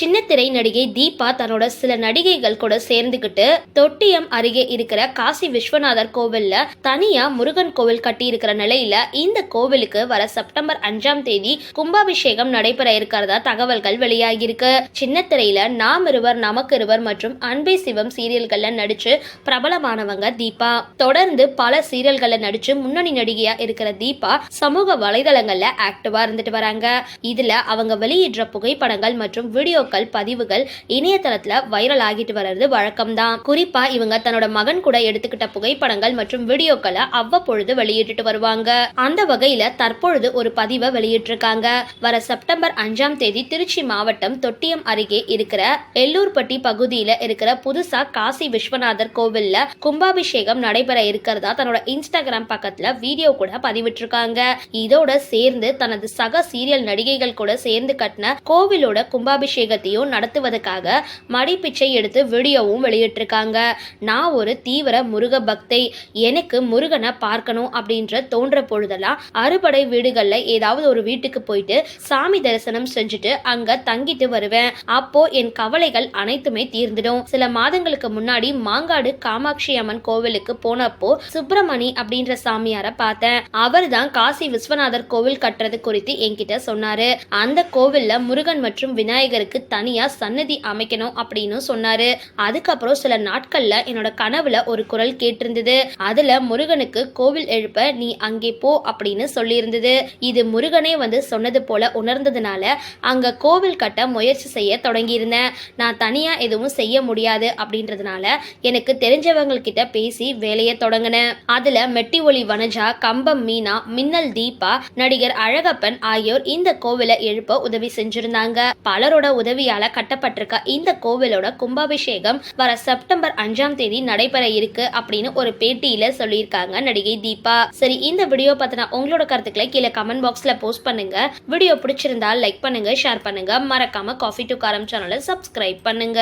சின்னத்திரை நடிகை தீபா தன்னோட சில நடிகைகள் கூட சேர்ந்துகிட்டு தொட்டியம் அருகே இருக்கிற காசி விஸ்வநாதர் கோவில்ல தனியா முருகன் கோவில் கட்டி இருக்கிற நிலையில இந்த கோவிலுக்கு வர செப்டம்பர் அஞ்சாம் தேதி கும்பாபிஷேகம் நடைபெற இருக்கிறதா தகவல்கள் வெளியாகியிருக்கு. சின்னத்திரையில நாம் இருவர் நமக்கு இருவர் மற்றும் அன்பே சிவம் சீரியல்கள்ல நடிச்சு பிரபலமானவங்க தீபா. தொடர்ந்து பல சீரியல்கள்ல நடிச்சு முன்னணி நடிகையா இருக்கிற தீபா சமூக வலைதளங்கள்ல ஆக்டிவா இருந்துட்டு வராங்க. இதுல அவங்க வெளியிடுற புகைப்படங்கள் மற்றும் வீடியோ வீடியோக்கள் பதிவுகள் இணையதளத்துல வைரல் ஆகிட்டு வர்றது வழக்கம்தான். குறிப்பா இவங்க தன்னோட மகன் கூட எடுத்துக்கிட்ட புகைப்படங்கள் மற்றும் வீடியோக்களை அவ்வப்பொழுது வெளியிட்டுட்டு வருவாங்க. அந்த வகையில தற்பொழுது ஒரு பதிவை வெளியிட்டிருக்காங்க. வர செப்டம்பர் அஞ்சாம் தேதி திருச்சி மாவட்டம் தொட்டியம் அருகே இருக்கிற எல்லூர்பட்டி பகுதியில இருக்கிற புதுசா காசி விஸ்வநாதர் கோவில்ல கும்பாபிஷேகம் நடைபெற இருக்கிறதா தன்னோட இன்ஸ்டாகிராம் பக்கத்துல வீடியோ கூட பதிவிட்டிருக்காங்க. இதோட சேர்ந்து தனது சக சீரியல் நடிகைகள் கூட சேர்ந்து கட்டின கோவிலோட போராட்டத்தையும் நடத்துவதற்காக மடிப்பிச்சை எடுத்து வீடியோவும் வெளியிட்டிருக்காங்க. நான் ஒரு தீவிர முருக பக்தை. எனக்கு முருகனை பார்க்கணும் அப்படின்ற தோன்ற பொழுதெல்லாம் அறுபடை வீடுகளில் ஏதாவது ஒரு வீட்டுக்கு போயிட்டு சாமி தரிசனம் செஞ்சுட்டு அங்க தங்கிட்டு வருவேன். அப்போ என் கவலைகள் அனைத்துமே தீர்ந்துடும். சில மாதங்களுக்கு முன்னாடி மாங்காடு காமாட்சி அம்மன் கோவிலுக்கு போனப்போ சுப்பிரமணி அப்படின்ற சாமியாரை பார்த்தேன். அவர் தான் காசி விஸ்வநாதர் கோவில் கட்டுறது குறித்து என்கிட்ட சொன்னாரு. அந்த கோவில்ல முருகன் மற்றும் விநாயகருக்கு தனியா சன்னதி அமைக்கணும் அப்படின்னு சொன்னாரு. அதுக்கப்புறம் சில நாட்கள்ல என்னோட கனவுல ஒரு குரல் கேட்டிருந்தது. அதுல முருகனுக்கு கோவில் எழுப்ப நீ அங்கே போ அப்படின்னு சொல்லியிருந்தது. இது முருகனே வந்து சொன்னது போல உணர்ந்ததுனால அங்க கோவில் கட்ட முயற்சி செய்ய தொடங்கியிருந்தேன். நான் தனியா எதுவும் செய்ய முடியாது அப்படின்றதுனால எனக்கு தெரிஞ்சவங்க கிட்ட பேசி வேலையை தொடங்கினேன். அதுல மெட்டி ஒளி வனஜா கம்பம் மீனா மின்னல் தீபா நடிகர் அழகப்பன் ஆகியோர் இந்த கோவிலை எழுப்ப உதவி செஞ்சிருந்தாங்க. பலரோட உதவி உதவியால கட்டப்பட்டிருக்க இந்த கோவிலோட கும்பாபிஷேகம் வர செப்டம்பர் அஞ்சாம் தேதி நடைபெற இருக்கு அப்படின்னு ஒரு பேட்டியில சொல்லியிருக்காங்க நடிகை தீபா. சரி இந்த வீடியோ பத்தின உங்களோட கருத்துக்களை கீழே கமெண்ட் பாக்ஸ்ல போஸ்ட் பண்ணுங்க. வீடியோ பிடிச்சிருந்தா லைக் பண்ணுங்க ஷேர் பண்ணுங்க. மறக்காம காஃபி டு காரம் சேனலை சப்ஸ்கிரைப் பண்ணுங்க.